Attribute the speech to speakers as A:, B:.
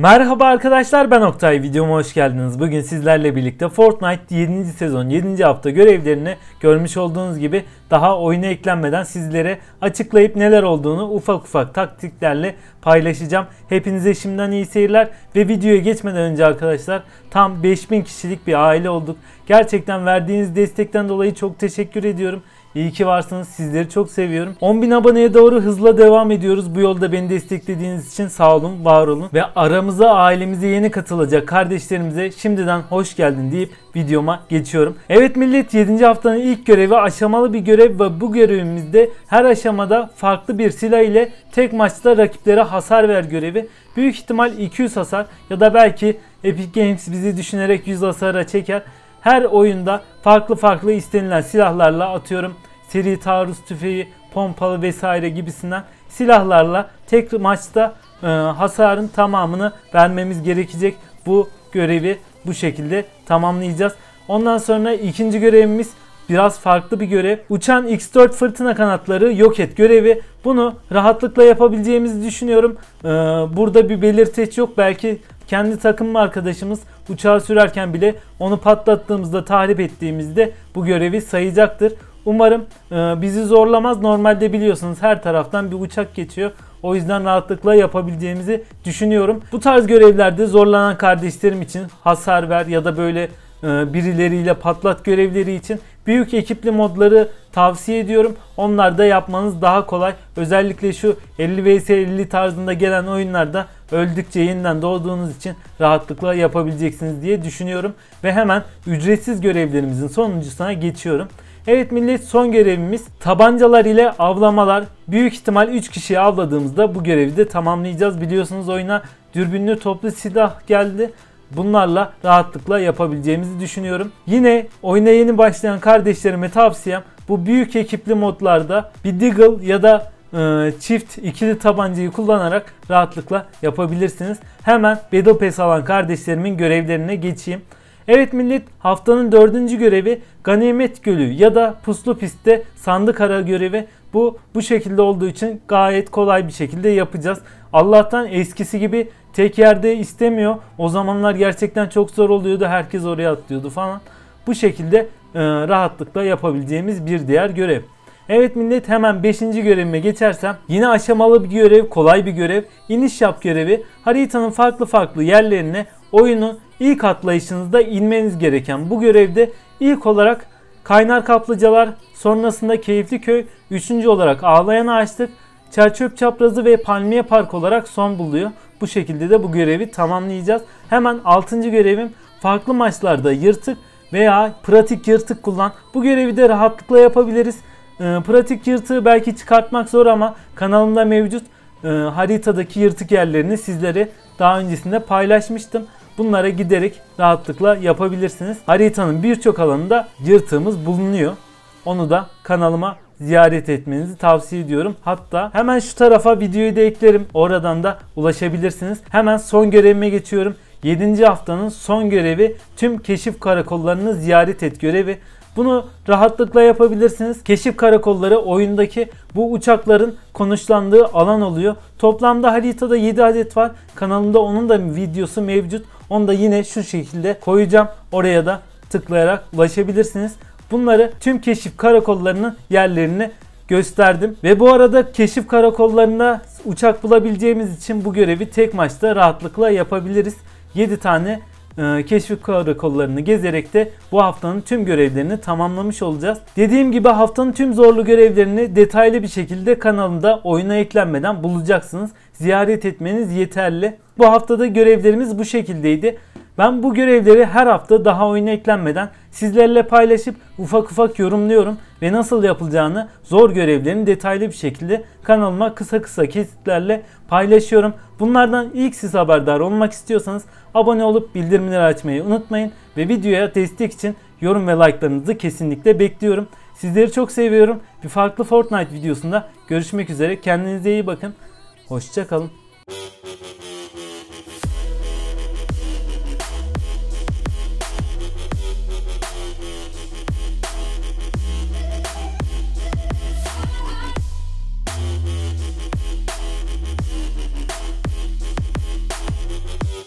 A: Merhaba arkadaşlar ben Oktay videoma hoş geldiniz. Bugün sizlerle birlikte Fortnite 7. sezon 7. hafta görevlerini görmüş olduğunuz gibi daha oyuna eklenmeden sizlere açıklayıp neler olduğunu ufak ufak taktiklerle paylaşacağım. Hepinize şimdiden iyi seyirler ve videoya geçmeden önce arkadaşlar tam 5000 kişilik bir aile olduk. Gerçekten verdiğiniz destekten dolayı çok teşekkür ediyorum. İyi ki varsınız. Sizleri çok seviyorum. 10.000 aboneye doğru hızla devam ediyoruz. Bu yolda beni desteklediğiniz için sağ olun, var olun. Ve aramıza ailemize yeni katılacak kardeşlerimize şimdiden hoş geldin deyip videoma geçiyorum. Evet millet 7. haftanın ilk görevi aşamalı bir görev ve bu görevimizde her aşamada farklı bir silah ile tek maçta rakiplere hasar ver görevi. Büyük ihtimal 200 hasar ya da belki Epic Games bizi düşünerek 100 hasara çeker. Her oyunda farklı farklı istenilen silahlarla atıyorum seri taarruz tüfeği, pompalı vesaire gibisinden silahlarla tek maçta e, hasarın tamamını vermemiz gerekecek. Bu görevi bu şekilde tamamlayacağız. Ondan sonra ikinci görevimiz biraz farklı bir görev. Uçan X4 fırtına kanatları yok et görevi. Bunu rahatlıkla yapabileceğimizi düşünüyorum. Ee, burada bir belirteç yok. Belki kendi takım arkadaşımız uçağı sürerken bile onu patlattığımızda tahrip ettiğimizde bu görevi sayacaktır. Umarım e, bizi zorlamaz. Normalde biliyorsunuz her taraftan bir uçak geçiyor. O yüzden rahatlıkla yapabileceğimizi düşünüyorum. Bu tarz görevlerde zorlanan kardeşlerim için hasar ver ya da böyle e, birileriyle patlat görevleri için büyük ekipli modları tavsiye ediyorum. Onlar da yapmanız daha kolay. Özellikle şu 50 vs 50 tarzında gelen oyunlarda öldükçe yeniden doğduğunuz için rahatlıkla yapabileceksiniz diye düşünüyorum. Ve hemen ücretsiz görevlerimizin sonuncusuna geçiyorum. Evet millet son görevimiz tabancalar ile avlamalar. Büyük ihtimal 3 kişiyi avladığımızda bu görevi de tamamlayacağız. Biliyorsunuz oyuna dürbünlü toplu silah geldi. Bunlarla rahatlıkla yapabileceğimizi düşünüyorum. Yine oyuna yeni başlayan kardeşlerime tavsiyem bu büyük ekipli modlarda bir Deagle ya da e, çift ikili tabancayı kullanarak rahatlıkla yapabilirsiniz. Hemen Battle Pass alan kardeşlerimin görevlerine geçeyim. Evet millet haftanın dördüncü görevi Ganimet Gölü ya da Puslu Pist'te sandık ara görevi. Bu bu şekilde olduğu için gayet kolay bir şekilde yapacağız. Allah'tan eskisi gibi tek yerde istemiyor. O zamanlar gerçekten çok zor oluyordu. Herkes oraya atlıyordu falan. Bu şekilde e, rahatlıkla yapabileceğimiz bir diğer görev. Evet millet hemen 5. görevime geçersem yine aşamalı bir görev, kolay bir görev. İniş yap görevi. Haritanın farklı farklı yerlerine oyunu ilk atlayışınızda inmeniz gereken bu görevde ilk olarak Kaynar Kaplıcalar, sonrasında Keyifli Köy, üçüncü olarak Ağlayan Ağaçlık, Çerçöp Çaprazı ve Palmiye Park olarak son buluyor. Bu şekilde de bu görevi tamamlayacağız. Hemen 6. görevim farklı maçlarda yırtık veya pratik yırtık kullan. Bu görevi de rahatlıkla yapabiliriz. E, pratik yırtığı belki çıkartmak zor ama kanalımda mevcut e, haritadaki yırtık yerlerini sizlere daha öncesinde paylaşmıştım. Bunlara giderek rahatlıkla yapabilirsiniz. Haritanın birçok alanında yırtığımız bulunuyor. Onu da kanalıma ziyaret etmenizi tavsiye ediyorum. Hatta hemen şu tarafa videoyu da eklerim. Oradan da ulaşabilirsiniz. Hemen son görevime geçiyorum. 7. haftanın son görevi tüm keşif karakollarını ziyaret et görevi. Bunu rahatlıkla yapabilirsiniz. Keşif karakolları oyundaki bu uçakların konuşlandığı alan oluyor. Toplamda haritada 7 adet var. Kanalımda onun da videosu mevcut. Onu da yine şu şekilde koyacağım. Oraya da tıklayarak ulaşabilirsiniz. Bunları tüm keşif karakollarının yerlerini gösterdim. Ve bu arada keşif karakollarında uçak bulabileceğimiz için bu görevi tek maçta rahatlıkla yapabiliriz. 7 tane e, keşif karakollarını gezerek de bu haftanın tüm görevlerini tamamlamış olacağız. Dediğim gibi haftanın tüm zorlu görevlerini detaylı bir şekilde kanalımda oyuna eklenmeden bulacaksınız. Ziyaret etmeniz yeterli. Bu haftada görevlerimiz bu şekildeydi. Ben bu görevleri her hafta daha oyuna eklenmeden sizlerle paylaşıp ufak ufak yorumluyorum ve nasıl yapılacağını zor görevlerini detaylı bir şekilde kanalıma kısa kısa kesitlerle paylaşıyorum. Bunlardan ilk siz haberdar olmak istiyorsanız abone olup bildirimleri açmayı unutmayın ve videoya destek için yorum ve like'larınızı kesinlikle bekliyorum. Sizleri çok seviyorum. Bir farklı Fortnite videosunda görüşmek üzere. Kendinize iyi bakın. Hoşçakalın.